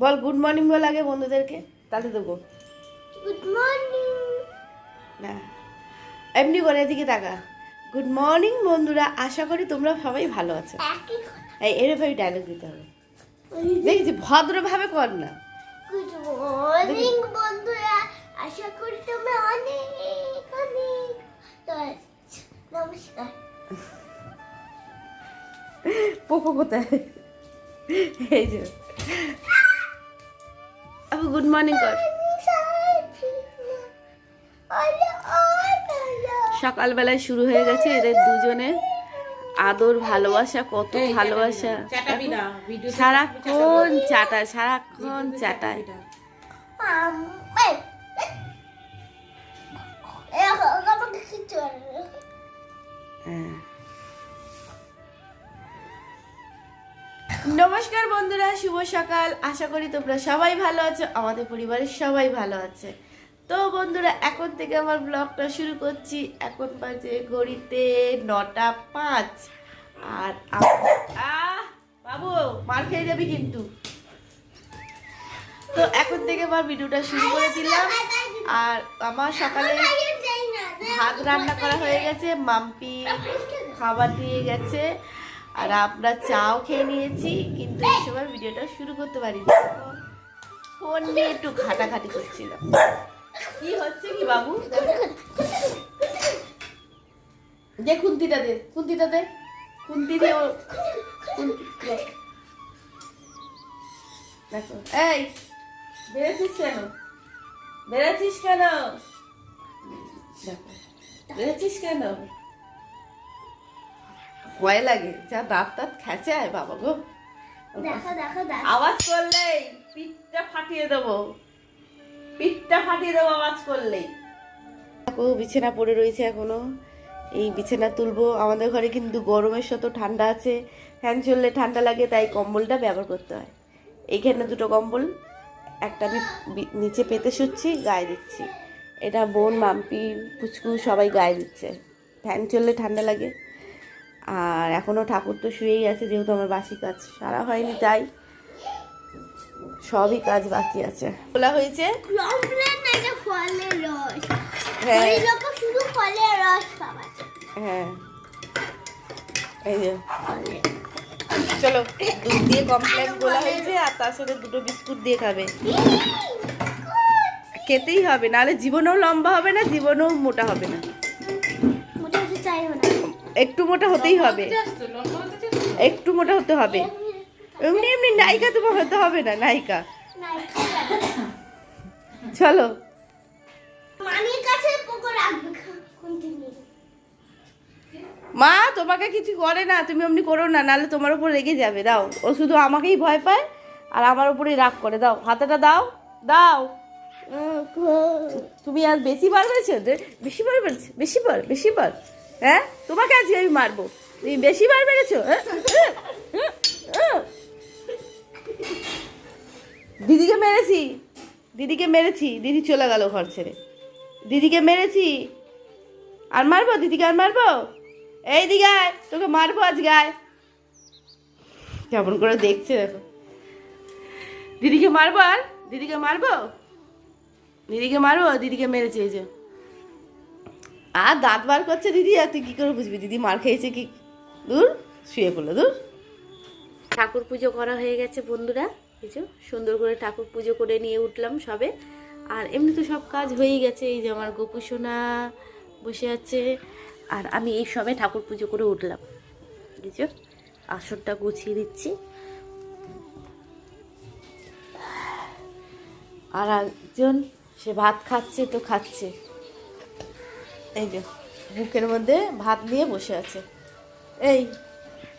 বল good morning বল আগে বন্ধুদেরকে তাতে দেবো। গুড মর্নিং না এমনি করে এদিকে তাকা। গুড মর্নিং বন্ধুরা আশা করি তোমরা সবাই ভালো আছো। এই এরভাবে ডায়লগ দিতে হবে। দেখেছি ভদ্রভাবে কর না। গুড মর্নিং বন্ধুরা আশা করি তোমরা অনেক অনেক তো নমস্কার। পোপো কোথায়? এই যে। আপু গুড মর্নিং কর। সকালবেলায় শুরু হয়ে গেছে এদের দুজনে আদর ভালোবাসা কত ভালোবাসা। চাটাবি না ভিডিও সারাক্ষণ চাটায় সারাক্ষণ চাটায়। বন্ধুরা, শুভ সকাল। আশা করি তোমরা সবাই ভালো আছো, আমাদের পরিবারের সবাই ভালো আছে। তো বন্ধুরা, এখন থেকে আমার ব্লগটা শুরু করছি। এখন বাজে ঘড়িতে নটা পাঁচ। আর বাবু, মার খেয়ে যাবি কিন্তু। তো এখন থেকে আমার ভিডিওটা শুরু করে দিলাম। আর আমার সকালে ভাত রান্না করা হয়ে গেছে, মাম্পি খাবার দিয়ে গেছে। আর আমরা চাও খেয়ে নিয়েছি, কিন্তু এই সময় ভিডিওটা শুরু করতে পারিনি। ফোন নিয়ে একটু ঘাটাঘাটি করছিলাম কি হচ্ছে কি বাবু? যে খুন্তিটা দে খুন্তিটা দে। খুন্তি দে। দেখো। এই, বেড়েছিস কেন? বেড়েছিস কেন? দেখো। বেড়েছিস কেন? ভয় লাগে। যা দাঁত দাঁত খেঁচায় বাবা গো। আওয়াজ করলেই পিঠটা ফাটিয়ে দেবো। পিঠটা ফাটিয়ে দেবো আওয়াজ করলেই। দেখো বিছানা পড়ে রয়েছে এখনও। এই বিছানা তুলবো। আমাদের ঘরে কিন্তু গরমের সাথে ঠান্ডা আছে। ফ্যান চললে ঠান্ডা লাগে তাই কম্বলটা ব্যবহার করতে হয়। এইখানে দুটো কম্বল একটা আমি নিচে পেতে শুচ্ছি গায়ে দিচ্ছি। এটা বোন মাম্পি পুচকু সবাই গায়ে দিচ্ছে। ফ্যান চললে ঠান্ডা লাগে। আর এখনও ঠাকুর তো শুয়েই আছে যেহেতু আমার বাসি কাজ সারা হয়নি তাই সবই কাজ বাকি আছে। খোলা হয়েছে? হ্যাঁ। হ্যাঁ। এই যে। চলো দুধ দিয়ে কমপ্লেন গোলা হয়েছে আর তার সাথে দুটো বিস্কুট দিয়ে খাবে। খেতেই হবে নাহলে জীবনেও লম্বা হবে না জীবনেও মোটা হবে না। একটু মোটা হতেই হবে? একটু মোটা হতে হবে। এমনি এমনি নায়িকা তোমার হতে হবে না নায়িকা। চলো। মামির কাছে পোকো রাখবে কন্টিনিউ মা তোমাকে কিছু করে না তুমি এমনি করো না নাহলে তোমার উপর রেগে যাবে দাও। ও শুধু আমাকেই ভয় পায় আর আমার উপরেই রাগ করে দাও। হাতেটা দাও দাও। তুমি আর বেশি বার পেরেছ দে- বেশি বার পেরেছ বেশি বার বেশি বার। হ্যাঁ? তোমাকে আজকে আমি মারবো। তুমি বেশি বার পেরেছ হ্যাঁ? দিদিকে মেরেছি। দিদিকে মেরেছি। দিদি চলে গেল ঘর ছেড়ে। দিদিকে মেরেছি। আর মারবো? দিদিকে আর মারবো? এই দিঘায়, তোকে মারবো আজ গায়ে কেমন করে দেখছে দেখো। দিদিকে মারবো আর? দিদিকে মারবো? দিদিকে মারবো? দিদিকে মেরেছে এই যে। আর দাঁত বার করছে দিদি, আর তুই কি করে বুঝবি? দিদি মার খেয়েছে কি? দূর, শুয়ে পড়ল, দূর। ঠাকুর পুজো করা হয়ে গেছে বন্ধুরা। কিছু সুন্দর করে ঠাকুর পুজো করে নিয়ে উঠলাম সবে। আর এমনি তো সব কাজ হয়েই গেছে, এই যে আমার গোপু সোনা বসে আছে। আর আমি এই সবে ঠাকুর পুজো করে উঠলাম। যে আসরটা গুছিয়ে দিচ্ছি। আর একজন সে ভাত খাচ্ছে, তো খাচ্ছে। এই যে, মুখের মধ্যে ভাত নিয়ে বসে আছে। এই,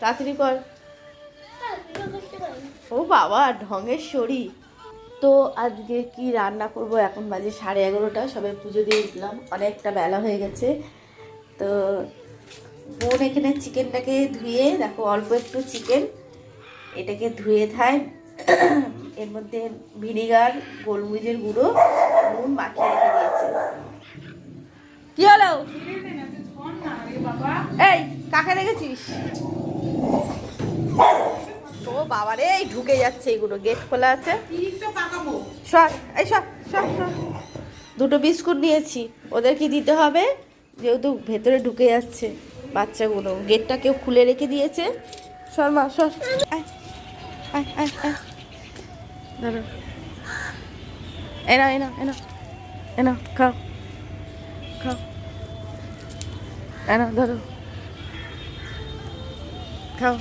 তাড়াতাড়ি কর। ও বাবা, ঢঙের শরী তো আজকে কি রান্না করব? এখন বাজে সাড়ে এগারোটা সবাই পুজো দিয়ে উঠলাম। অনেকটা বেলা হয়ে গেছে। তো বোন এখানে চিকেনটাকে ধুয়ে, দেখো অল্প একটু চিকেন, এটাকে ধুয়ে থায়। এর মধ্যে ভিনিগার, গোলমরিচের গুঁড়ো, নুন মাখিয়ে রেখে দিয়েছে। কি হলো? এই, কাকে রেখেছিস বাবা রে এই ঢুকে যাচ্ছে এগুলো, গেট খোলা আছে। সর, এই সর দুটো বিস্কুট নিয়েছি, ওদের কি দিতে হবে? যেহেতু ভেতরে ঢুকে যাচ্ছে বাচ্চাগুলো, গেটটা কেউ খুলে রেখে দিয়েছে। সর মা, সর। ধরো এনা এনা এনা এনা খাও। খাও। এনা ধরো। খাও।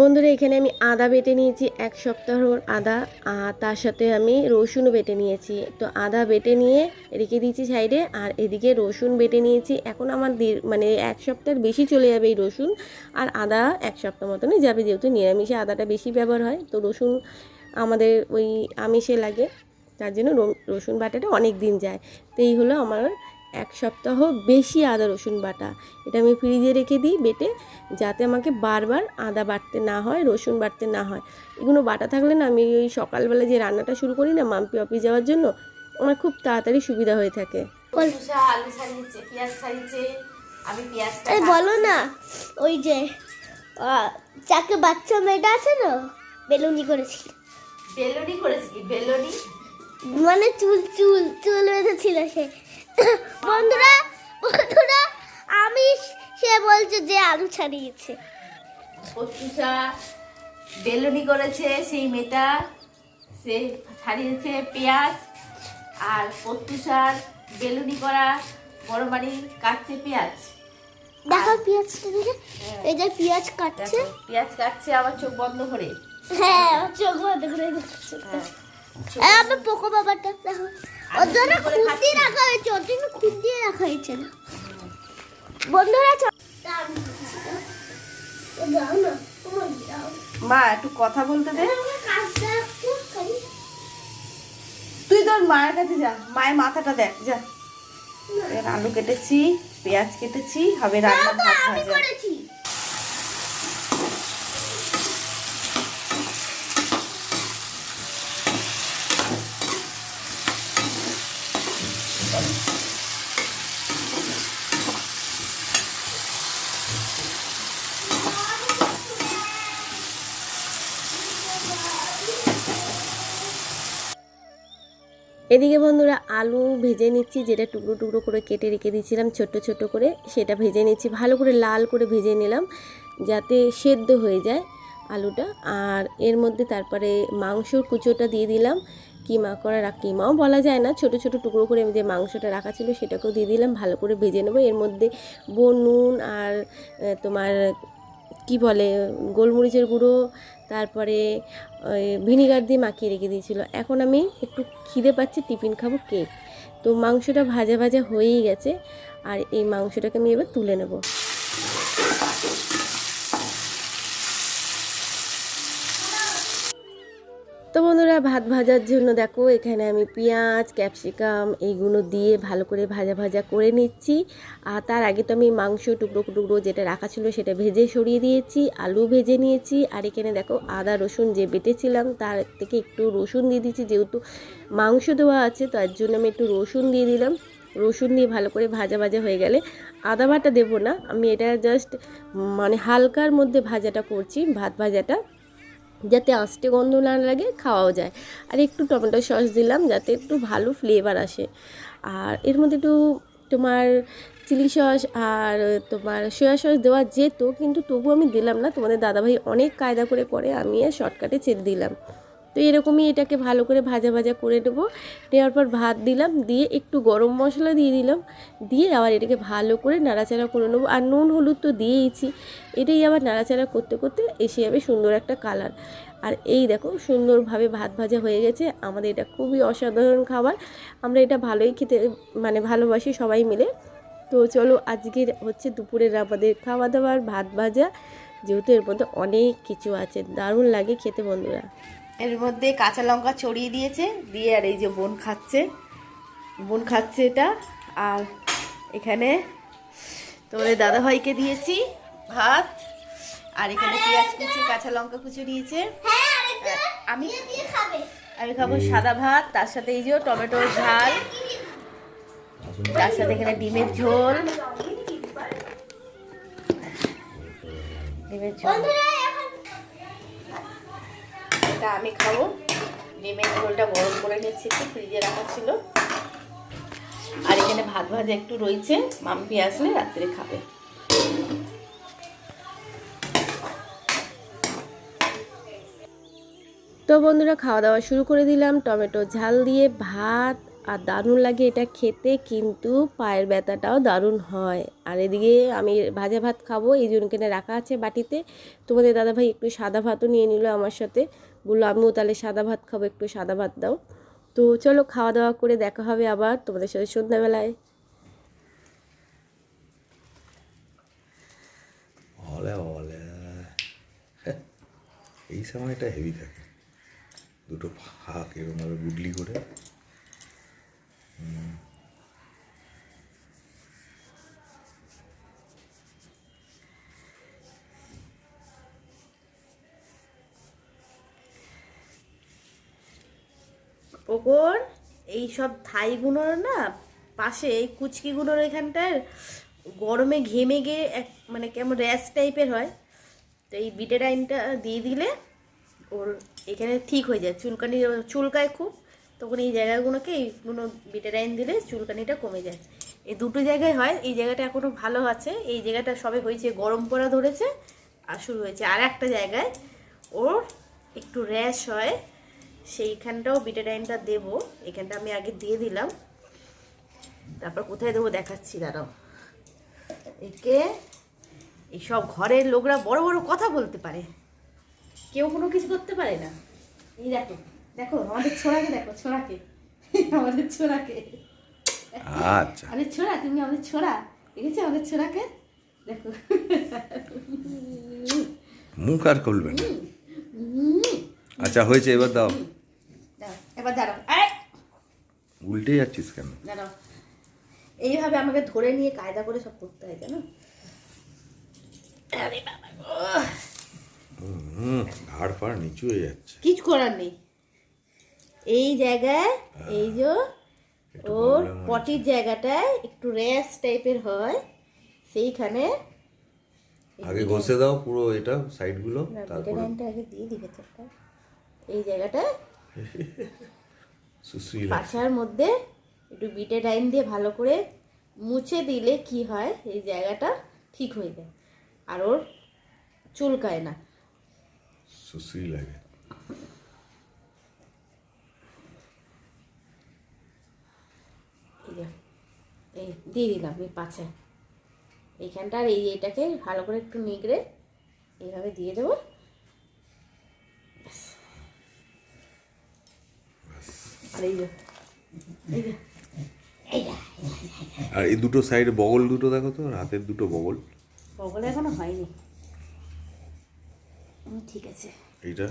বন্ধুরা, এখানে আমি আদা বেটে নিয়েছি, এক সপ্তাহর আদা, আর তার সাথে আমি রসুনও বেটে নিয়েছি। তো আদা বেটে নিয়ে রেখে দিয়েছি সাইডে, আর এদিকে রসুন বেটে নিয়েছি। এখন আমার মানে এক সপ্তাহের বেশি চলে যাবে এই রসুন, আর আদা এক সপ্তাহ মতনই যাবে, যেহেতু নিরামিষে আদাটা বেশি ব্যবহার হয়। তো রসুন আমাদের ওই আমিষে লাগে, তার জন্য রসুন বাটাটা অনেক দিন যায়। তো এই হলো আমার এক সপ্তাহ বেশি আদা রসুন বাটা। এটা আমি ফ্রিজে রেখে দিই বেটে যাতে আমাকে বারবার আদা বাটতে না হয় রসুন বাটতে না হয়। এগুলো বাটা থাকলে না আমি ওই সকালবেলা যে রান্নাটা শুরু করি না মাম্পি অফিস যাওয়ার জন্য আমার খুব তাড়াতাড়ি সুবিধা হয়ে থাকে। আলু ছাড়িয়েছে পেঁয়াজ ছাড়িয়েছে আমি বলো না ওই যে যাকে বাচ্চা মেয়েটা আছে না বেলুনি করেছিল বেলুনি করেছি কি? বেলুনি? মানে চুল চুল চুল বেঁধেছিল সে। বন্ধুরা বন্ধুরা আমি সে বলছে যে আলু ছাড়িয়েছে। বেলুনি করেছে সেই মেয়েটা সে ছাড়িয়েছে পেঁয়াজ আর কত্তুসার বেলুনি করা বড় বাড়ি কাটছে পেঁয়াজ। দেখো পেঁয়াজটা দেখে। এই যে পেঁয়াজ কাটছে। পেঁয়াজ কাটছে আবার চোখ বন্ধ করে। হ্যাঁ চোখ বন্ধ করে হ্যাঁ। আমার পোকো বাবাটা দেখো। রাখা হয়েছে রাখা হয়েছে বন্ধুরা। মা একটু কথা বলতে দে। করি। তুই তোর মায়ের কাছে যা। মায়ের মাথাটা দেখ যা। আলু কেটেছি পেঁয়াজ কেটেছি হবে রান্না ভাত ভাজা এদিকে বন্ধুরা আলু ভেজে নিচ্ছি, যেটা টুকরো টুকরো করে কেটে রেখে দিয়েছিলাম, ছোট্ট ছোট্ট করে সেটা ভেজে নিচ্ছি, ভালো করে লাল করে ভেজে নিলাম যাতে সেদ্ধ হয়ে যায় আলুটা। আর এর মধ্যে তারপরে মাংসর কুচোটা দিয়ে দিলাম, কিমা করা কিমাও বলা যায় না, ছোট ছোট টুকরো করে যে মাংসটা রাখা ছিল সেটাকেও দিয়ে দিলাম, ভালো করে ভেজে নেব। এর মধ্যে বোন নুন আর তোমার কি বলে, গোলমরিচের গুঁড়ো, তারপরে ভিনিগার দিয়ে মাখিয়ে রেখে দিয়েছিল। এখন আমি একটু খিদে পাচ্ছি, টিফিন খাব কেক। তো মাংসটা ভাজা ভাজা হয়েই গেছে, আর এই মাংসটাকে আমি এবার তুলে নেব। তো বন্ধুরা, ভাত ভাজার জন্য দেখো, এখানে আমি পেঁয়াজ, ক্যাপসিকাম এইগুলো দিয়ে ভালো করে ভাজা ভাজা করে নিচ্ছি। আর তার আগে তো আমি মাংস টুকরো টুকরো যেটা রাখা ছিল সেটা ভেজে সরিয়ে দিয়েছি, আলু ভেজে নিয়েছি। আর এখানে দেখো, আদা, রসুন যে বেটেছিলাম, তার থেকে একটু রসুন দিয়ে দিচ্ছি যেহেতু মাংস দেওয়া আছে, তার জন্য আমি একটু রসুন দিয়ে দিলাম। রসুন দিয়ে ভালো করে ভাজা ভাজা হয়ে গেলে আদা বাটা দেবো না, আমি এটা জাস্ট মানে হালকার মধ্যে ভাজাটা করছি, ভাত ভাজাটা। যাতে আঁচটে গন্ধ না লাগে, খাওয়াও যায়। আর একটু টমেটো সস দিলাম, যাতে একটু ভালো ফ্লেভার আসে। আর এর মধ্যে একটু তোমার চিলি সস আর তোমার সয়া সস দেওয়া যেত, কিন্তু তবু আমি দিলাম না। তোমাদের দাদাভাই অনেক কায়দা করে করে আমি শর্টকাটে ছেড়ে দিলাম। তো এরকমই এটাকে ভালো করে ভাজা ভাজা করে নেব। নেওয়ার পর ভাত দিলাম, দিয়ে একটু গরম মশলা দিয়ে দিলাম। দিয়ে আবার এটাকে ভালো করে নাড়াচাড়া করে নেব। আর নুন, হলুদ তো দিয়েইছি। এটাই আবার নাড়াচাড়া করতে করতে এসে যাবে সুন্দর একটা কালার। আর এই দেখো, সুন্দরভাবে ভাত ভাজা হয়ে গেছে। আমাদের এটা খুবই অসাধারণ খাবার। আমরা এটা ভালোই খেতে মানে ভালোবাসি সবাই মিলে। তো চলো, আজকের হচ্ছে দুপুরের আমাদের খাওয়া দাওয়ার ভাত ভাজা। যেহেতু এর মধ্যে অনেক কিছু আছে, দারুণ লাগে খেতে বন্ধুরা। এর মধ্যে কাঁচা লঙ্কা ছড়িয়ে দিয়েছে দিয়ে আর এই যে বোন খাচ্ছে। বোন খাচ্ছে এটা। আর এখানে তোমাদের দাদাভাইকে দিয়েছি ভাত। আর এখানে পেঁয়াজ কুচি কাঁচা লঙ্কা কুচি দিয়েছে। হ্যাঁ আমি আমি খাব সাদা ভাত তার সাথে এই যে টমেটোর ঝাল। তার সাথে এখানে ডিমের ঝোল। ডিমের ঝোল। এটা আমি খাব। ডিমের ঝোলটা গরম করে নিচ্ছি একটু ফ্রিজে রাখা ছিল। আর এখানে ভাত ভাজা একটু রয়েছে, মাম্পি আসলে রাত্রে খাবে। তো বন্ধুরা, খাওয়া দাওয়া শুরু করে দিলাম। টমেটো ঝাল দিয়ে ভাত আর দারুণ লাগে এটা খেতে, কিন্তু পায়ের ব্যথাটাও দারুণ হয়। আর এদিকে আমি ভাজা ভাত খাব, এই জন্য রাখা আছে বাটিতে। তোমাদের দাদাভাই একটু সাদা ভাতও নিয়ে নিল আমার সাথে। বলল আমিও তাহলে সাদা ভাত খাব, একটু সাদা ভাত দাও। তো চলো খাওয়া দাওয়া করে দেখা হবে আবার তোমাদের সাথে সন্ধ্যাবেলায়। এই সময়টা হেভি থাকে। দুটো ফাঁক এরকমভাবে গুডলি করে। ওপর এই সব থাইগুলোর না পাশে, এই কুচকিগুলোর এখানটার গরমে ঘেমে গিয়ে এক মানে কেমন র্যাশ টাইপের হয়। তো এই বিটেরাইনটা দিয়ে দিলে ওর এখানে ঠিক হয়ে যায়। চুলকানি, চুলকায় খুব, তখন এই জায়গাগুলোকে এইগুলো বিটেরাইন দিলে চুলকানিটা কমে যায়। এই দুটো জায়গায় হয়, এই জায়গাটা এখনও ভালো আছে। এই জায়গাটা সবে হয়েছে, গরম পড়া ধরেছে আর শুরু হয়েছে। আর একটা জায়গায় ওর একটু র্যাশ হয়। সেইখানটাও বিটাডাইনটা দেবো। এখানটা আমি আগে দিয়ে দিলাম। তারপর কোথায় দেবো দেখাচ্ছি দাঁড়াও। একে এইসব ঘরের লোকরা বড় বড় কথা বলতে পারে। কেউ কোনো কিছু করতে পারে না। এই দেখো দেখো আমাদের ছোড়াকে দেখো ছোড়াকে। আমাদের ছোড়াকে। আচ্ছা। আরে ছোড়া তুমি আমাদের ছোড়া। দেখেছ আমাদের ছোড়াকে? দেখো। মুখ আর খুলবে না। আচ্ছা হয়েছে এবার দাও। এবার দাঁড়াও। উল্টে যাচ্ছিস কেন? দাঁড়াও। এইভাবে আমাকে ধরে নিয়ে কায়দা করে সব করতে হয় গো। ঘাড় ফাড় নিচু হয়ে যাচ্ছে। কিছু করার নেই। এই জায়গায় এই যে একটু ওর পটির জায়গাটায় একটু র্যাশ টাইপের হয় সেইখানে আগে ঘষে দাও পুরো এটা সাইডগুলো তারপরে আগে দিয়ে দিবে চারটা এই জায়গাটা পাছার মধ্যে একটু বিটে ডাইন দিয়ে ভালো করে মুছে দিলে কি হয় এই জায়গাটা ঠিক হয়ে যায়। আর ওর চুলকায় না। সুসুই লাগে এই এই দিয়ে দিলাম এই পাছে। এইখানটা আর এই এটাকে ভালো করে একটু নিগড়ে এইভাবে দিয়ে দেবো। আর এই দুটো সাইড বগল দুটো দেখো তো হাতের দুটো বগল। বগলে এখনও হয়নি। ঠিক আছে। এইটা?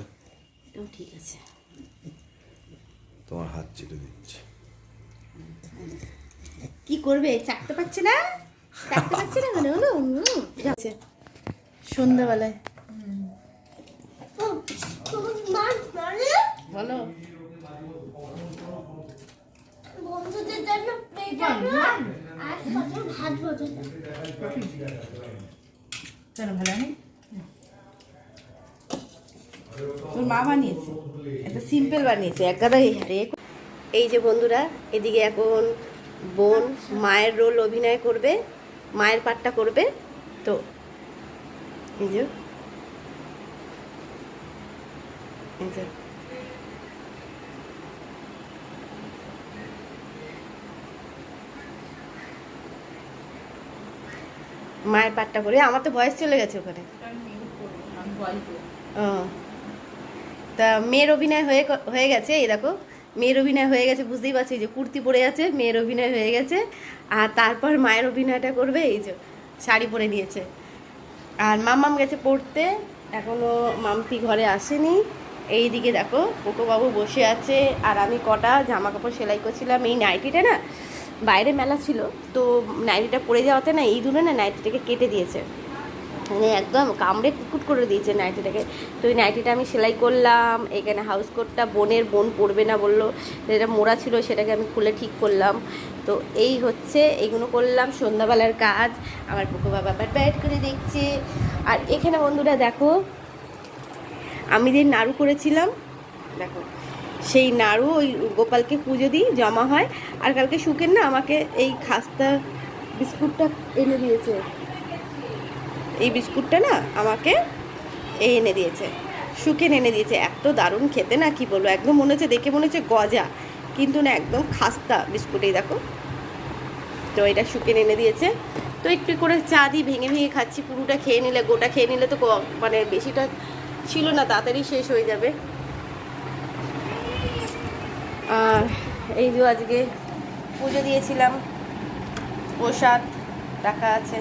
এটাও ঠিক আছে। তোমার হাত চেটে দিচ্ছে। কি করবে? চাকতে পারছে না? চাকতে পারছে না মানে হলো হুম, ঠিক আছে। সন্ধ্যাবেলায়। মানে বলো। জন্য আর ভাত মা বানিয়েছে, একটা সিম্পল বানিয়েছে হারে এই যে বন্ধুরা, এদিকে এখন বোন মায়ের রোল অভিনয় করবে, মায়ের পাঠটা করবে, তো এই যে। মায়ের পাটটা করে আমার তো ভয়েস চলে গেছে ওখানে। ও। তা মেয়ের অভিনয় হয়ে হয়ে গেছে, এই দেখো। মেয়ের অভিনয় হয়ে গেছে, বুঝতেই পারছি যে কুর্তি পরে আছে, মেয়ের অভিনয় হয়ে গেছে। আর তারপর মায়ের অভিনয়টা করবে, এই যে শাড়ি পরে নিয়েছে। আর মামাম গেছে পড়তে এখনও মাম্পি ঘরে আসেনি। এই দিকে দেখো, কোকোবাবু বসে আছে, আর আমি কটা জামা কাপড় সেলাই করছিলাম। এই নাইটিটা না বাইরে মেলা ছিল, তো নাইটিটা পরে যাওয়াতে না এই দূরে না নাইটিটাকে কেটে দিয়েছে। মানে একদম কামড়ে কুকুট করে দিয়েছে নাইটিটাকে। তো ওই নাইটিটা আমি সেলাই করলাম, এখানে হাউস কোটটা বোনের বোন পরবে না বলল। যেটা মোড়া ছিল সেটাকে আমি খুলে ঠিক করলাম। তো এই হচ্ছে এইগুলো করলাম, সন্ধ্যাবেলার কাজ, আমার পুকু বাবা ব্যাট করে দেখছে। আর এখানে বন্ধুরা দেখো, আমি যে নাড়ু করেছিলাম, দেখো সেই নাড়ু, ওই গোপালকে পুজো দিই, জমা হয়। আর কালকে শুকেন না, আমাকে এই খাস্তা বিস্কুটটা এনে দিয়েছে। এই বিস্কুটটা না আমাকে এই এনে দিয়েছে। শুকেন এনে দিয়েছে। এত দারুণ খেতে না, কি বলব? একদম মনে হচ্ছে, দেখে মনে হচ্ছে গজা। কিন্তু না, একদম খাস্তা বিস্কুট এই দেখো। তো এটা শুকেন এনে দিয়েছে। তো একটু করে চা দিই, ভেঙে ভেঙে খাচ্ছি, পুরোটা খেয়ে নিলে, গোটা খেয়ে নিলে তো মানে বেশিটা ছিল না, তাড়াতাড়ি শেষ হয়ে যাবে আর এই যে আজকে পুজো দিয়েছিলাম। প্রসাদ টাকা আছে।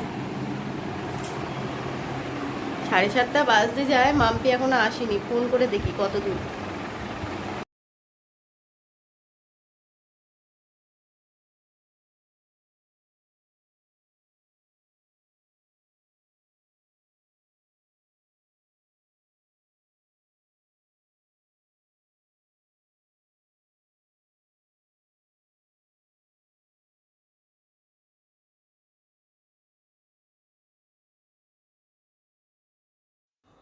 সাড়ে সাতটা বাজতে যায়, মাম্পি এখনও আসেনি। ফোন করে দেখি কত দূর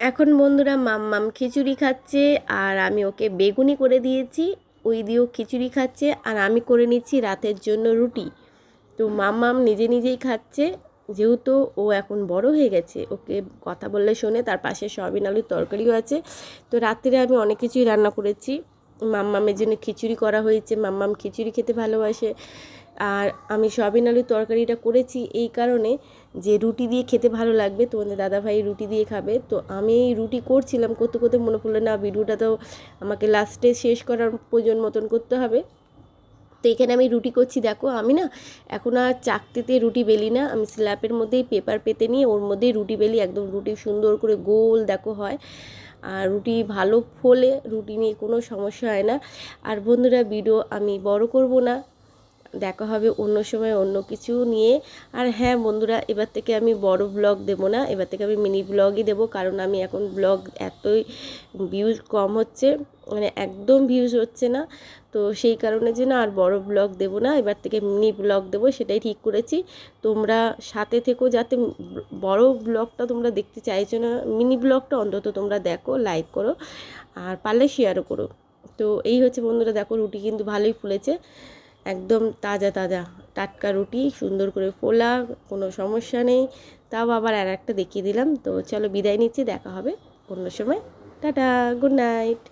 এখন বন্ধুরা মাম্মাম খিচুড়ি খাচ্ছে আর আমি ওকে বেগুনি করে দিয়েছি, ওই দিয়েও খিচুড়ি খাচ্ছে আর আমি করে নিচ্ছি রাতের জন্য রুটি। তো মাম্মাম নিজে নিজেই খাচ্ছে, যেহেতু ও এখন বড় হয়ে গেছে, ওকে কথা বললে শোনে, তার পাশে সয়াবিন আলুর তরকারিও আছে। তো রাত্রে আমি অনেক কিছুই রান্না করেছি, মাম্মামের জন্য খিচুড়ি করা হয়েছে, মাম্মাম খিচুড়ি খেতে ভালোবাসে। আর আমি সয়াবিন আলুর তরকারিটা করেছি এই কারণে যে রুটি দিয়ে খেতে ভালো লাগবে তোমাদের দাদাভাই রুটি দিয়ে খাবে। তো আমি রুটি করছিলাম, করতে করতে মনে পড়ল, না, ভিডিওটা তো আমাকে লাস্টে শেষ করার প্রয়োজন মতন করতে হবে। তো এখানে আমি রুটি করছি, দেখো, আমি না এখন আর চাকতিতে রুটি বেলি না, আমি স্ল্যাপের মধ্যেই পেপার পেতে নিয়ে ওর মধ্যেই রুটি বেলি, একদম রুটি সুন্দর করে গোল, দেখো, হয়। আর রুটি ভালো ফোলে, রুটি নিয়ে কোনো সমস্যা হয় না। আর বন্ধুরা, ভিডিও আমি বড় করব না। দেখা হবে অন্য সময় অন্য কিছু নিয়ে। আর হ্যাঁ বন্ধুরা, এবার থেকে আমি বড় ব্লগ দেবো না, এবার থেকে আমি মিনি ব্লগই দেবো, কারণ আমি এখন ব্লগ এতই ভিউজ কম হচ্ছে মানে একদম ভিউজ হচ্ছে না। তো সেই কারণের জন্য আর বড় ব্লগ দেবো না, এবার থেকে মিনি ব্লগ দেবো, সেটাই ঠিক করেছি। তোমরা সাথে থেকো যাতে বড় ব্লগটা তোমরা দেখতে চাইছো না মিনি ব্লগটা অন্তত তোমরা দেখো লাইক করো, আর পারলে শেয়ারও করো। তো এই হচ্ছে বন্ধুরা, দেখো রুটি কিন্তু ভালোই ফুলেছে। একদম তাজা তাজা। টাটকা রুটি, সুন্দর করে ফোলা কোনো সমস্যা নেই। তাও আবার আর একটা দেখিয়ে দিলাম। তো চলো বিদায় নিচ্ছি, দেখা হবে অন্য সময়। Tata, good night.